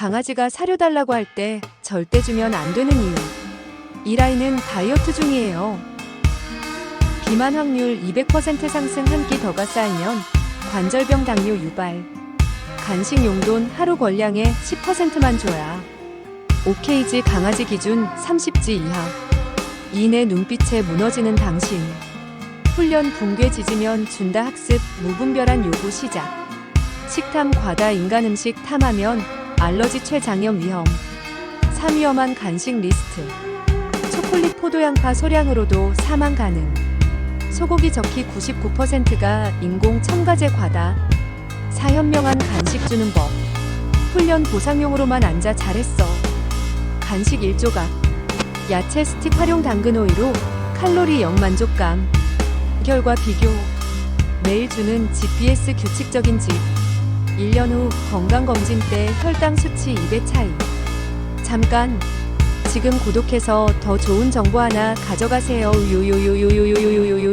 강아지가 사료 달라고 할 때 절대 주면 안 되는 이유. 이라이는 다이어트 중이에요. 비만 확률 200% 상승 한 끼 더가 쌓이면 관절병 당뇨 유발. 간식 용돈 하루 권량의 10%만 줘야. OKG 강아지 기준 30지 이하. 이내 눈빛에 무너지는 당신. 훈련 붕괴 지지면 준다 학습 무분별한 요구 시작. 식탐 과다 인간 음식 탐하면 알러지 최장염 위험. 3위험한 간식 리스트. 초콜릿 포도양파 소량으로도 사망 가능. 소고기 적히 99%가 인공 첨가제 과다. 사현명한 간식 주는 법. 훈련 보상용으로만 앉아 잘했어. 간식 1조각. 야채 스틱 활용 당근 오이로 칼로리 0 만족감. 결과 비교. 매일 주는 GPS 규칙적인 집. 1년 후 건강검진 때 혈당 수치 2배 차이. 잠깐. 지금 구독해서 더 좋은 정보 하나 가져가세요. 요요요요요요요.